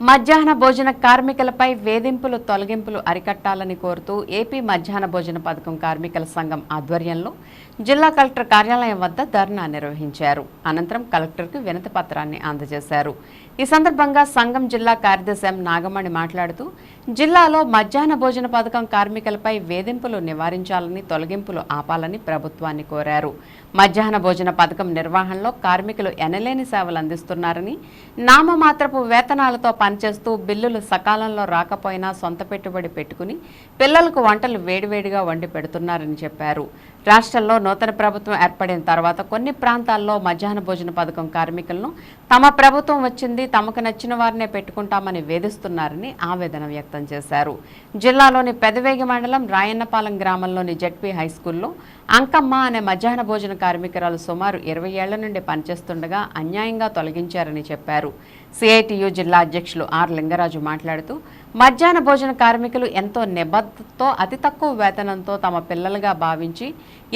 మధ్యాహ్న భోజన కార్మికులపై వేధింపులు తొలగింపులు అరికట్టాలని కోరుతూ ఏపీ మధ్యాహ్న భోజన పథకం కార్మికుల సంఘం ఆధ్వర్యంలో జిల్లా కలెక్టర్ కార్యాలయం వద్ద ధర్నా నిర్వహించారు. అనంతరం కలెక్టర్కు వినతి పత్రాన్ని అందజేశారు. ఈ సందర్భంగా సంఘం జిల్లా కార్యదర్శి నాగమణి మాట్లాడుతూ జిల్లాలో మధ్యాహ్న భోజన పథకం కార్మికులపై వేధింపులు నివారించాలని తొలగింపులు ఆపాలని ప్రభుత్వాన్ని కోరారు. మధ్యాహ్న భోజన పథకం నిర్వహణలో కార్మికులు ఎనలేని సేవలు అందిస్తున్నారని నామమాత్రపు వేతనాలతో పనిచేస్తూ బిల్లులు సకాలంలో రాకపోయినా సొంత పెట్టుబడి పెట్టుకుని పిల్లలకు వంటలు వేడివేడిగా వండి పెడుతున్నారని చెప్పారు. రాష్ట్రంలో నూతన ప్రభుత్వం ఏర్పడిన తర్వాత కొన్ని ప్రాంతాల్లో మధ్యాహ్న భోజన పథకం కార్మికులను తమ ప్రభుత్వం వచ్చింది తమకు నచ్చిన వారినే పెట్టుకుంటామని వేధిస్తున్నారని ఆవేదన వ్యక్తం చేశారు. జిల్లాలోని పెదవేగి మండలం రాయన్నపాలెం గ్రామంలోని జడ్పీ హైస్కూల్లో అంకమ్మ అనే మధ్యాహ్న భోజన కార్మికురాలు సుమారు ఇరవై ఏళ్ళ నుండి పనిచేస్తుండగా అన్యాయంగా తొలగించారని చెప్పారు. సిఐటియు జిల్లా అధ్యక్షులు ఆర్ లింగరాజు మాట్లాడుతూ మధ్యాహ్న భోజన కార్మికులు ఎంతో నిబద్ధతతో అతి తక్కువ వేతనంతో తమ పిల్లలుగా భావించి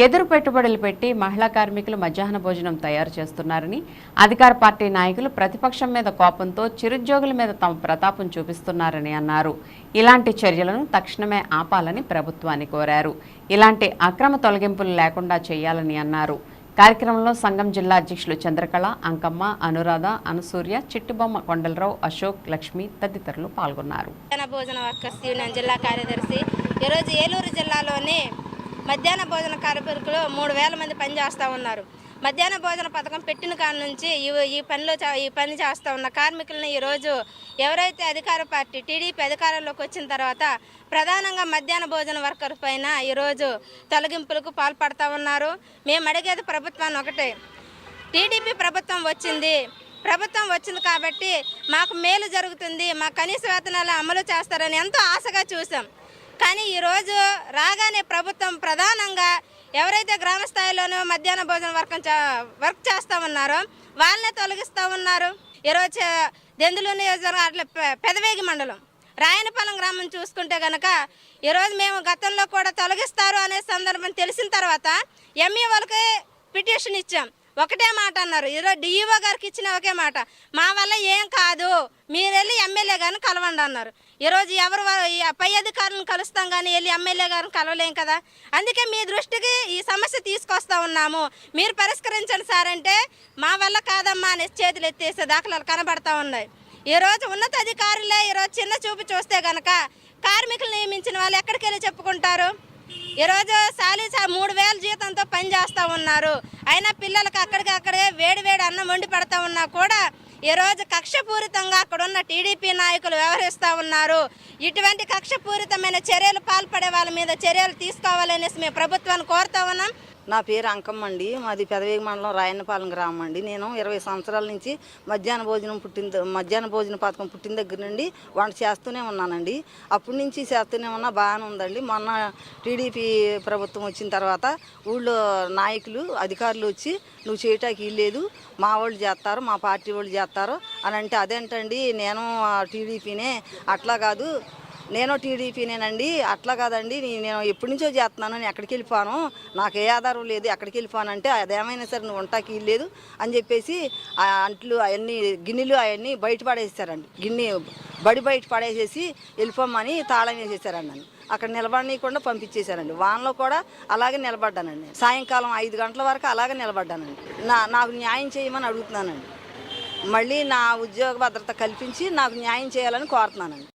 ఎదురు పెట్టుబడులు పెట్టి మహిళా కార్మికులు మధ్యాహ్న భోజనం తయారు చేస్తున్నారని అధికార పార్టీ నాయకులు ప్రతిపక్షం మీద కోపంతో చిరుద్యోగుల మీద తమ ప్రతాపం చూపిస్తున్నారని అన్నారు. ఇలాంటి చర్యలను తక్షణమే ఆపాలని ప్రభుత్వాన్ని కోరారు. ఇలాంటి అక్రమ తొలగింపు తొలగింపులు లేకుండా చేయాలని అన్నారు. కార్యక్రమంలో సంఘం జిల్లా అధ్యక్షులు చంద్రకళ అంకమ్మ అనురాధ అనసూర్య చిట్టుబొమ్మ కొండలరావు అశోక్ లక్ష్మి తదితరులు పాల్గొన్నారు. భోజన వర్కర్స్ యూనియన్ జిల్లా కార్యదర్శి. ఈరోజు ఏలూరు జిల్లాలోని మధ్యాహ్న భోజన కార్మికులు మూడు వేల మంది పనిచేస్తూ ఉన్నారు. మధ్యాహ్న భోజన పథకం పెట్టిన కాడ నుంచి ఈ ఈ పనిలో ఈ పని చేస్తూ ఉన్న కార్మికులను ఈరోజు ఎవరైతే అధికార పార్టీ టీడీపీ అధికారంలోకి వచ్చిన తర్వాత ప్రధానంగా మధ్యాహ్న భోజన వర్కర్ పైన ఈరోజు తొలగింపులకు పాల్పడతా ఉన్నారు. మేము అడిగేది ప్రభుత్వాన్ని ఒకటే. టీడీపీ ప్రభుత్వం వచ్చింది. ప్రభుత్వం వచ్చింది కాబట్టి మాకు మేలు జరుగుతుంది. మా కనీస వేతనాలు అమలు చేస్తారని ఎంతో ఆశగా చూసాం కానీ ఈరోజు రాగానే ప్రభుత్వం ప్రధానంగా ఎవరైతే గ్రామ స్థాయిలోనూ మధ్యాహ్న భోజన వర్గం చే- వర్క్ చేస్తూ ఉన్నారో వాళ్ళనే తొలగిస్తూ ఉన్నారు ఈరోజు దెందులు నియోజకవర్గం అట్లా పెదవేగి మండలం. రాయనపాలెం గ్రామం చూసుకుంటే గనక ఈరోజు మేము గతంలో కూడా తొలగిస్తారు అనే సందర్భం తెలిసిన తర్వాత ఎంఈ వాళ్ళకి పిటిషన్ ఇచ్చాం. ఒకటే మాట అన్నారు. ఈరోజు డిఈఓ గారికి ఇచ్చిన ఒకే మాట. మా వల్ల ఏం కాదు. మీరు వెళ్ళి ఎమ్మెల్యే గారిని కలవండి అన్నారు. ఈరోజు ఎవరు ఈ పై అధికారులను కలుస్తాం కానీ వెళ్ళి ఎమ్మెల్యే గారిని కలవలేం కదా? అందుకే మీ దృష్టికి ఈ సమస్య తీసుకొస్తా ఉన్నాము. మీరు పరిష్కరించండి సార్ అంటే మా వల్ల కాదమ్మా అని చేతులు ఎత్తేసే దాఖలాలు కనబడతా ఉన్నాయి. ఈరోజు ఉన్నతాధికారులే ఈరోజు చిన్న చూపు చూస్తే గనక కార్మికులు నియమించిన వాళ్ళు ఎక్కడికి వెళ్ళి చెప్పుకుంటారు? ఈరోజు సాలి మూడు వేల జీతంతో పని చేస్తూ ఉన్నారు. అయినా పిల్లలకు అక్కడికి అక్కడే వేడి వేడి అన్నం వండి పెడతా ఉన్నా కూడా ఈరోజు కక్షపూరితంగా అక్కడ ఉన్న టీడీపీ నాయకులు వ్యవహరిస్తూ ఉన్నారు. ఇటువంటి కక్షపూరితమైన చర్యలు పాల్పడే వాళ్ళ మీద చర్యలు తీసుకోవాలనేసి మేము ప్రభుత్వాన్ని కోరుతా ఉన్నాం. నా పేరు అంకమ్మ అండి. మాది పెదవేగి మండలం రాయన్నపాలెం గ్రామం అండి. నేను ఇరవై సంవత్సరాల నుంచి మధ్యాహ్న భోజనం పుట్టిన మధ్యాహ్న భోజన పథకం పుట్టిన దగ్గర నుండి వంట చేస్తూనే ఉన్నానండి. అప్పటి నుంచి చేస్తూనే ఉన్నా బాగానే ఉందండి. మొన్న టీడీపీ ప్రభుత్వం వచ్చిన తర్వాత ఊళ్ళో నాయకులు అధికారులు వచ్చి నువ్వు చేయటానికి లేదు మా వాళ్ళు చేస్తారు మా పార్టీ వాళ్ళు చేస్తారు అని అంటే అదేంటండి నేను టీడీపీనే అట్లా కాదు. నేను టీడీపీనేనండి అట్లా కాదండి. నేను ఎప్పటి నుంచో చేస్తున్నాను. నేను ఎక్కడికి వెళ్ళిపోను. నాకు ఏ ఆధారం లేదు. ఎక్కడికి వెళ్ళిపోనంటే అదేమైనా సరే నువ్వు ఉంటాకి లేదు అని చెప్పేసి ఆ అంట్లు అవన్నీ గిన్నెలు అవన్నీ బయటపడేసారండి గిన్నె బడి బయట పడేసేసి వెళ్ళిపోమని తాళం వేసేసారండి నన్ను. అక్కడ నిలబడనీయకుండా పంపించేశారండి. వానలో కూడా అలాగే నిలబడ్డానండి. సాయంకాలం ఐదు గంటల వరకు అలాగే నిలబడ్డానండి. నా నాకు న్యాయం చేయమని అడుగుతున్నానండి. మళ్ళీ నా ఉద్యోగ భద్రత కల్పించి నాకు న్యాయం చేయాలని కోరుతున్నానండి.